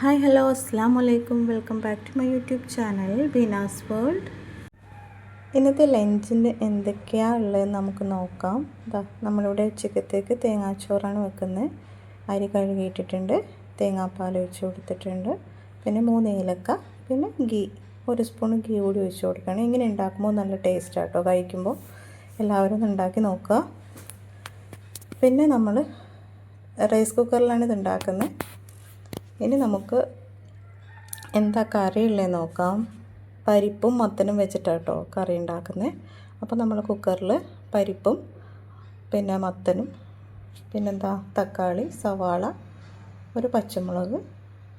Hi hello അസ്സാം വലൈക്കും welcome back to my YouTube channel Beena's world ഇന്നത്തെ ലഞ്ചിന്റെ എന്തൊക്കെയാണ് ഉള്ളതെന്ന് നമുക്ക് നോക്കാം. ഇതാ നമ്മളിവിടെ ഉച്ചക്കത്തേക്ക് തേങ്ങാച്ചോറാണ് വെക്കുന്നത്. അരി കഴുകിയിട്ടിട്ടുണ്ട് തേങ്ങാപ്പാൽ ഒഴിച്ച് കൊടുത്തിട്ടുണ്ട് പിന്നെ മൂന്ന് ഏലക്ക പിന്നെ ഗീ ഒരു സ്പൂൺ ഗീ കൂടി ഒഴിച്ച് കൊടുക്കണം. ഇങ്ങനെ ഉണ്ടാക്കുമ്പോൾ നല്ല ടേസ്റ്റ് ആട്ടോ കഴിക്കുമ്പോൾ എല്ലാവരും ഉണ്ടാക്കി നോക്കുക. പിന്നെ നമ്മൾ റൈസ് കുക്കറിലാണ് ഇത് ഉണ്ടാക്കുന്നത്. ഇനി നമുക്ക് എന്താ കറി ഉള്ളത് നോക്കാം. പരിപ്പും മത്തനും വെച്ചിട്ടാട്ടോ കറി ഉണ്ടാക്കുന്നത് അപ്പോൾ നമ്മൾ കുക്കറിൽ പരിപ്പും പിന്നെ മത്തനും പിന്നെന്താ തക്കാളി സവാള ഒരു പച്ചമുളക്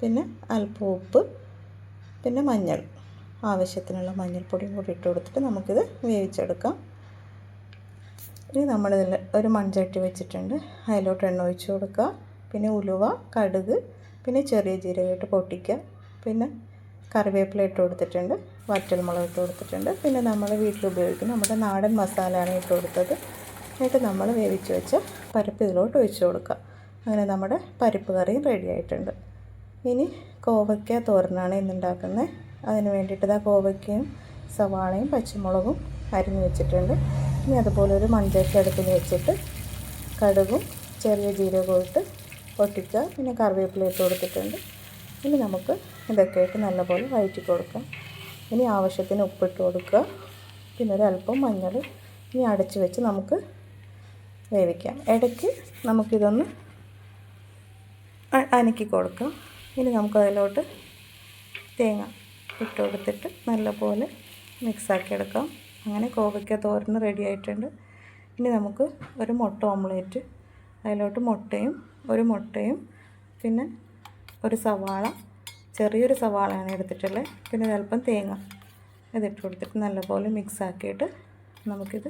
പിന്നെ അല്പം ഉപ്പ് പിന്നെ മഞ്ഞൾ. ആവശ്യത്തിനുള്ള മഞ്ഞൾപ്പൊടിയും കൂടി ഇട്ട് കൊടുത്തിട്ട് നമുക്കിത് വേവിച്ചെടുക്കാം. ഇനി നമ്മളിതിൽ ഒരു മൺചട്ടി വെച്ചിട്ടുണ്ട്. അതിലോട്ട് എണ്ണ ഒഴിച്ച് കൊടുക്കുക. പിന്നെ ഉലുവ കടുക് പിന്നെ ചെറിയ ജീരകം ഇട്ട് പൊട്ടിക്കുക പിന്നെ കറിവേപ്പില ഇട്ട് കൊടുത്തിട്ടുണ്ട്. വറ്റൽമുളക് ഇട്ട് കൊടുത്തിട്ടുണ്ട്. പിന്നെ നമ്മൾ വീട്ടിൽ ഉപയോഗിക്കുന്ന നമ്മുടെ നാടൻ മസാലയാണ് ഇട്ട് കൊടുത്തത്. എന്നിട്ട് നമ്മൾ വേവിച്ച് വെച്ച പരിപ്പ് ഇതിലോട്ട് ഒഴിച്ച് കൊടുക്കുക. അങ്ങനെ നമ്മുടെ പരിപ്പ് കറിയും റെഡി ആയിട്ടുണ്ട്. ഇനി കോവയ്ക്ക തോരനാണ് ഇന്നുണ്ടാക്കുന്നത് അതിന് വേണ്ടിയിട്ട് ഇതാ കോവയ്ക്കയും സവാളയും പച്ചമുളകും അരിഞ്ഞ് വെച്ചിട്ടുണ്ട്. ഇനി അതുപോലെ ഒരു മൺചട്ടി അടുപ്പിൽ വെച്ചിട്ട് കടുകും ചെറിയ ജീരകവും ഇട്ട് പൊട്ടിക്കുക പിന്നെ കറിവേപ്പില ഇട്ട് കൊടുത്തിട്ടുണ്ട്. ഇനി നമുക്ക് ഇതൊക്കെ നല്ലപോലെ വഴറ്റി കൊടുക്കാം. ഇനി ആവശ്യത്തിന് ഉപ്പിട്ട് കൊടുക്കുക. പിന്നെ ഒരല്പം മഞ്ഞൾ ഇനി അടച്ച് വെച്ച് നമുക്ക് വേവിക്കാം. ഇടയ്ക്ക് നമുക്കിതൊന്ന് അനക്കി കൊടുക്കാം. ഇനി നമുക്കതിലോട്ട് തേങ്ങ ഇട്ട് കൊടുത്തിട്ട് നല്ലപോലെ മിക്സാക്കി എടുക്കാം. അങ്ങനെ കോവയ്ക്ക തോരന് റെഡി ആയിട്ടുണ്ട്. ഇനി നമുക്ക് ഒരു മുട്ട ഓംലേറ്റ് അതിലോട്ട് മുട്ടയും ഒരു മുട്ടയും പിന്നെ ഒരു സവാള ചെറിയൊരു സവാളയാണ് എടുത്തിട്ടുള്ളത്. പിന്നെ അല്പം തേങ്ങ ഇതിട്ട് കൊടുത്തിട്ട് നല്ലപോലെ മിക്സ് ആക്കിയിട്ട് നമുക്കിത്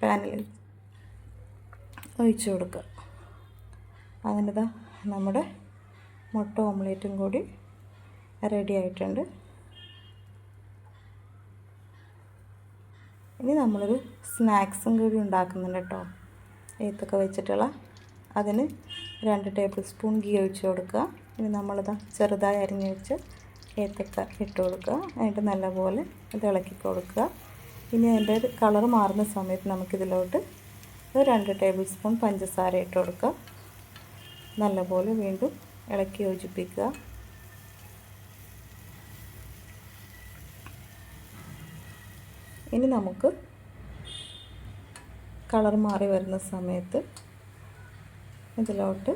പാനിൽ ഒഴിച്ചു കൊടുക്കുക. അങ്ങനെ നമ്മുടെ മുട്ട ഓംലേറ്റും കൂടി റെഡി ആയിട്ടുണ്ട്. ഇനി നമ്മളൊരു സ്നാക്സും കൂടി ഉണ്ടാക്കുന്നുണ്ട് കേട്ടോ. ഏത്തൊക്കെ വെച്ചിട്ടുള്ള അതിന് രണ്ട് ടേബിൾ സ്പൂൺ ഗീ ഒഴിച്ച് കൊടുക്കുക. ഇനി നമ്മളിത് ചെറുതായി അരിഞ്ഞ് വെച്ച് ഏത്തക്ക ഇട്ട് കൊടുക്കുക. എന്നിട്ട് നല്ലപോലെ ഇത് ഇളക്കി കൊടുക്കുക. ഇനി അതിന്റെ ഒരു കളർ മാറുന്ന സമയത്ത് നമുക്കിതിലോട്ട് ഒരു രണ്ട് ടേബിൾ സ്പൂൺ പഞ്ചസാര ഇട്ട് കൊടുക്കുക. നല്ലപോലെ വീണ്ടും ഇളക്കി യോജിപ്പിക്കുക. ഇനി നമുക്ക് കളർ മാറി വരുന്ന സമയത്ത് ഇതിലോട്ട്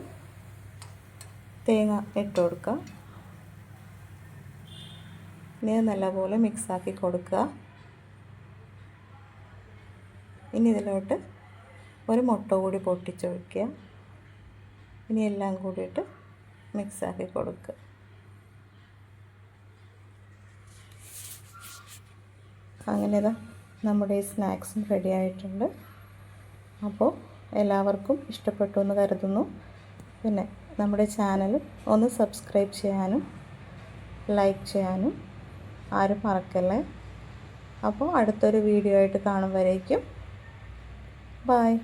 തേങ്ങ ഇട്ട് കൊടുക്കുക. ഇനി നല്ലപോലെ മിക്സാക്കി കൊടുക്കുക. ഇനി ഇതിലോട്ട് ഒരു മുട്ട കൂടി പൊട്ടിച്ചൊഴിക്കുക ഇനി എല്ലാം കൂടിയിട്ട് മിക്സാക്കി കൊടുക്കുക. അങ്ങനെ നമ്മുടെ സ്നാക്സും റെഡി ആയിട്ടുണ്ട്. അപ്പോൾ എല്ലാവർക്കും ഇഷ്ടപ്പെട്ടു എന്ന് കരുതുന്നു. പിന്നെ നമ്മുടെ ചാനൽ ഒന്ന് സബ്സ്ക്രൈബ് ചെയ്യാനും ലൈക്ക് ചെയ്യാനും ആരും മറക്കല്ലേ? അപ്പോൾ അടുത്തൊരു വീഡിയോ ആയിട്ട് കാണും ബായ്